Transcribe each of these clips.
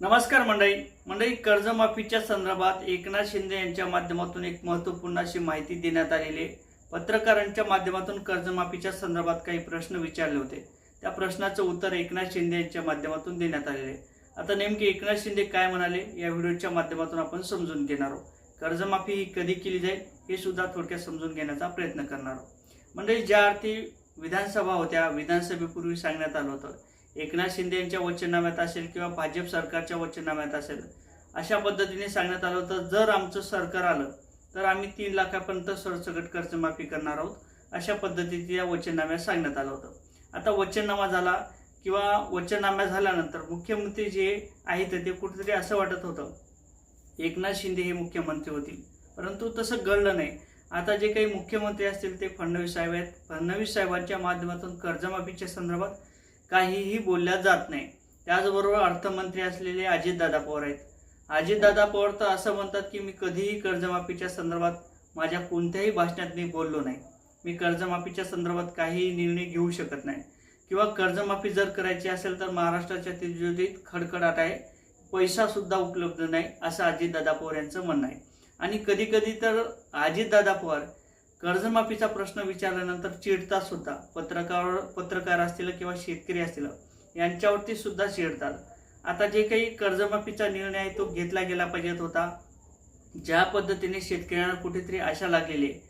नमस्कार मंडळी. मंडळी कर्जमाफीच्या संदर्भात एकनाथ शिंदे यांच्या माध्यमातून एक महत्त्वपूर्ण अशी माहिती देण्यात आलेली आहे. पत्रकारांच्या माध्यमातून कर्जमाफीच्या संदर्भात काही प्रश्न विचारले होते. त्या प्रश्नाचं उत्तर एकनाथ शिंदे यांच्या माध्यमातून देण्यात आलेले आहे. आता नेमके एकनाथ शिंदे काय म्हणाले या व्हिडिओच्या माध्यमातून आपण समजून घेणार आहोत. कर्जमाफी ही कधी केली जाईल हे सुद्धा थोडक्यात समजून घेण्याचा प्रयत्न करणार आहोत. मंडळी ज्या अर्थी विधानसभा होत्या विधानसभेपूर्वी सांगण्यात आलं होतं एकनाथ शिंदे यांच्या वचननाम्यात असेल किंवा भाजप सरकारच्या वचननाम्यात असेल अशा पद्धतीने सांगण्यात आलं होतं जर आमचं सरकार आलं तर आम्ही तीन लाखापर्यंत सरसकट कर्जमाफी करणार आहोत अशा पद्धतीत या वचननाम्यात सांगण्यात आलं होतं. आता वचननामा झाला किंवा वचननामा झाल्यानंतर मुख्यमंत्री जे आहेत ते कुठेतरी असं वाटत होतं एकनाथ शिंदे हे मुख्यमंत्री होतील. परंतु तसं घडलं नाही. आता जे काही मुख्यमंत्री असतील ते फडणवीस साहेब आहेत. फडणवीस साहेबांच्या माध्यमातून कर्जमाफीच्या संदर्भात काहीही बोलल्या जात नाही. त्याचबरोबर अर्थमंत्री असलेले अजितदादा पवार आहेत. अजितदादा पवार तर असं म्हणतात की मी कधीही कर्जमाफीच्या संदर्भात माझ्या कोणत्याही भाषणात मी बोललो नाही. मी कर्जमाफीच्या संदर्भात काहीही निर्णय घेऊ शकत नाही. किंवा कर्जमाफी जर करायची असेल तर महाराष्ट्राच्या तिजोरीत खडखडाट आहे. पैसा सुद्धा उपलब्ध नाही असं अजितदादा पवार यांचं म्हणणं आहे. आणि कधी कधी तर अजितदादा पवार कर्जमाफीचा प्रश्न विचारल्यानंतर चिडतात सुद्धा पत्रकार पत्रकार असतील किंवा शेतकरी असतील यांच्यावरती सुद्धा चिडतात. आता जे काही कर्जमाफीचा निर्णय आहे तो घेतला गेला पाहिजेत होता ज्या पद्धतीने शेतकऱ्यांना कुठेतरी आशा लागलेली आहे.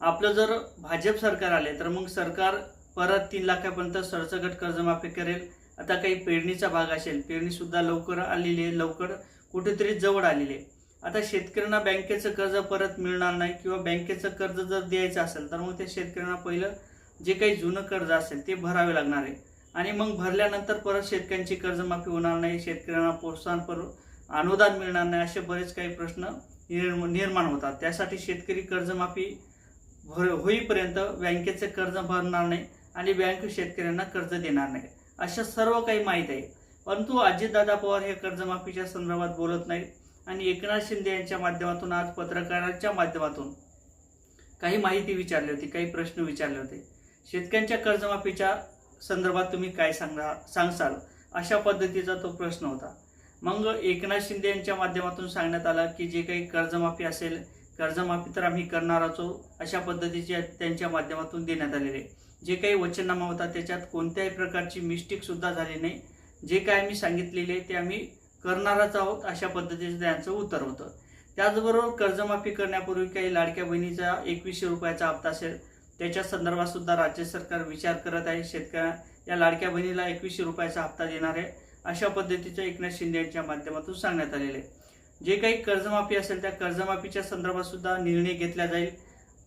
आपलं जर भाजप सरकार आले तर मग सरकार परत तीन लाखापर्यंत सरसकट कर्जमाफी करेल. आता काही पेरणीचा भाग असेल पेरणीसुद्धा लवकर आलेली आहे लवकर कुठेतरी जवळ आलेली आहे. आता शेतकऱ्यांना बँकेचं कर्ज परत मिळणार नाही किंवा बँकेचं कर्ज जर द्यायचं असेल तर मग त्या शेतकऱ्यांना पहिलं जे काही जुनं कर्ज असेल ते भरावे लागणार आहे. आणि मग भरल्यानंतर परत शेतकऱ्यांची कर्जमाफी होणार नाही शेतकऱ्यांना प्रोत्साहन पर अनुदान मिळणार नाही असे बरेच काही प्रश्न निर्म- निर्माण होतात. त्यासाठी शेतकरी कर्जमाफी भर होईपर्यंत बँकेचं कर्ज भरणार नाही आणि बँक शेतकऱ्यांना कर्ज देणार नाही. अशा सर्व काही माहीत आहे. परंतु अजितदादा पवार हे कर्जमाफीच्या संदर्भात बोलत नाहीत. आणि एकनाथ शिंदे यांच्या माध्यमातून आज पत्रकारांच्या माध्यमातून काही माहिती विचारली होती काही प्रश्न विचारले होते. शेतकऱ्यांच्या कर्जमाफीच्या संदर्भात तुम्ही काय सांगा सांगसाल? अशा पद्धतीचा तो प्रश्न होता. मग एकनाथ शिंदे यांच्या माध्यमातून सांगण्यात आलं की जे काही कर्जमाफी असेल कर्जमाफी तर आम्ही करणार आहोत अशा पद्धतीचे त्यांच्या माध्यमातून देण्यात आलेले जे काही वचननामा होता त्याच्यात कोणत्याही प्रकारची मिस्टेकसुद्धा झाली नाही. जे काय आम्ही सांगितलेले ते आम्ही करणारच आहोत अशा पद्धतीचं त्यांचं उत्तर होतं. त्याचबरोबर कर्जमाफी करण्यापूर्वी काही लाडक्या बहिणीचा एकवीसशे रुपयाचा हप्ता असेल त्याच्या संदर्भात सुद्धा राज्य सरकार विचार करत आहे. शेतकऱ्या या लाडक्या बहिणीला एकवीसशे रुपयाचा हप्ता देणार आहे अशा पद्धतीचं एकनाथ शिंदे यांच्या माध्यमातून सांगण्यात आलेले आहे. जे काही कर्जमाफी असेल त्या कर्जमाफीच्या संदर्भात सुद्धा निर्णय घेतला जाईल.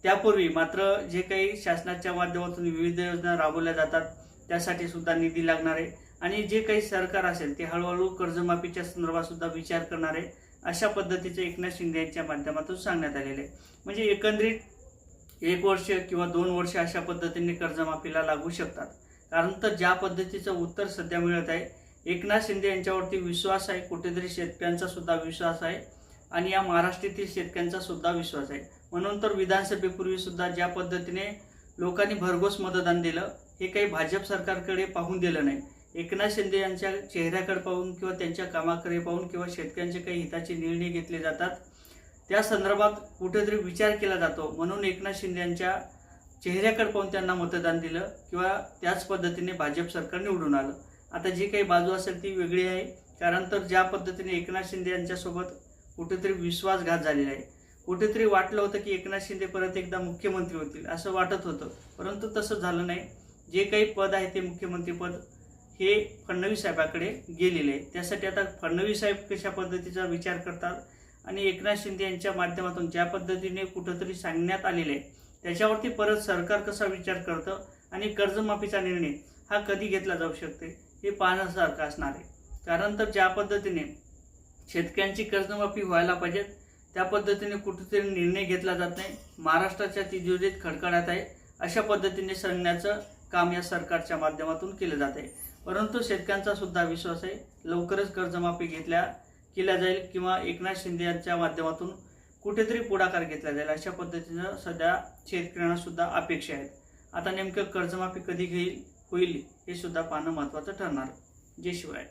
त्यापूर्वी मात्र जे काही शासनाच्या माध्यमातून विविध योजना राबवल्या जातात त्यासाठी सुद्धा निधी लागणार आहे. आणि जे काही सरकार असेल ते हळूहळू कर्जमाफीच्या संदर्भात सुद्धा विचार करणार आहे. अशा पद्धतीचे एकनाथ शिंदे यांच्या माध्यमातून सांगण्यात आलेले आहे. म्हणजे एकंदरीत एक वर्ष किंवा दोन वर्ष अशा पद्धतीने कर्जमाफीला लागू शकतात. कारण तर ज्या पद्धतीचं उत्तर सध्या मिळत आहे एकनाथ शिंदे यांच्यावरती विश्वास आहे कुठेतरी शेतकऱ्यांचा सुद्धा विश्वास आहे आणि या महाराष्ट्रातील शेतकऱ्यांचा सुद्धा विश्वास आहे. म्हणून तर विधानसभेपूर्वी सुद्धा ज्या पद्धतीने लोकांनी भरघोस मतदान दिलं हे काही भाजप सरकारकडे पाहून दिलं नाही. एकनाथ शिंदे यांच्या चेहऱ्याकडे पाहून किंवा त्यांच्या कामाकडे पाहून किंवा शेतकऱ्यांचे काही हिताचे निर्णय घेतले जातात त्या संदर्भात कुठेतरी विचार केला जातो. म्हणून एकनाथ शिंदे यांच्या चेहऱ्याकडे पाहून त्यांना मतदान दिलं किंवा त्याच पद्धतीने भाजप सरकार निवडून आलं. आता जी काही बाजू असेल ती वेगळी आहे. कारण तर ज्या पद्धतीने एकनाथ शिंदे यांच्यासोबत कुठेतरी विश्वासघात झालेला आहे. कुठेतरी वाटलं होतं की एकनाथ शिंदे परत एकदा मुख्यमंत्री होतील असं वाटत होतं. परंतु तसं झालं नाही. जे काही पद आहे ते मुख्यमंत्री पद हे फडणवीस साहेबाकडे गेलेले आहे त्यासाठी आता फडणवीस साहेब कशा पद्धतीचा विचार करतात? आणि एकनाथ शिंदे यांच्या माध्यमातून ज्या पद्धतीने कुठंतरी सांगण्यात आलेले आहे त्याच्यावरती परत सरकार कसा विचार करतं आणि कर्जमाफीचा निर्णय हा कधी घेतला जाऊ शकते हे पाहण्यासारखं असणार आहे. कारण तर ज्या पद्धतीने शेतकऱ्यांची कर्जमाफी व्हायला पाहिजेत त्या पद्धतीने कुठेतरी निर्णय घेतला जात नाही. महाराष्ट्राच्या तिजोरीत खडखडात आहे अशा पद्धतीने सांगण्याचं काम या सरकारच्या माध्यमातून केलं जात आहे. परंतु शेतकऱ्यांचा सुद्धा विश्वास आहे. लवकरच कर्जमाफी घेतल्या केल्या जाईल किंवा एकनाथ शिंदे यांच्या माध्यमातून कुठेतरी पुढाकार घेतला जाईल अशा पद्धतीनं सध्या शेतकऱ्यांना सुद्धा अपेक्षा आहेत. आता नेमकं कर्जमाफी कधी घेईल होईल हे सुद्धा पाहणं महत्त्वाचं ठरणार. जय शिवाय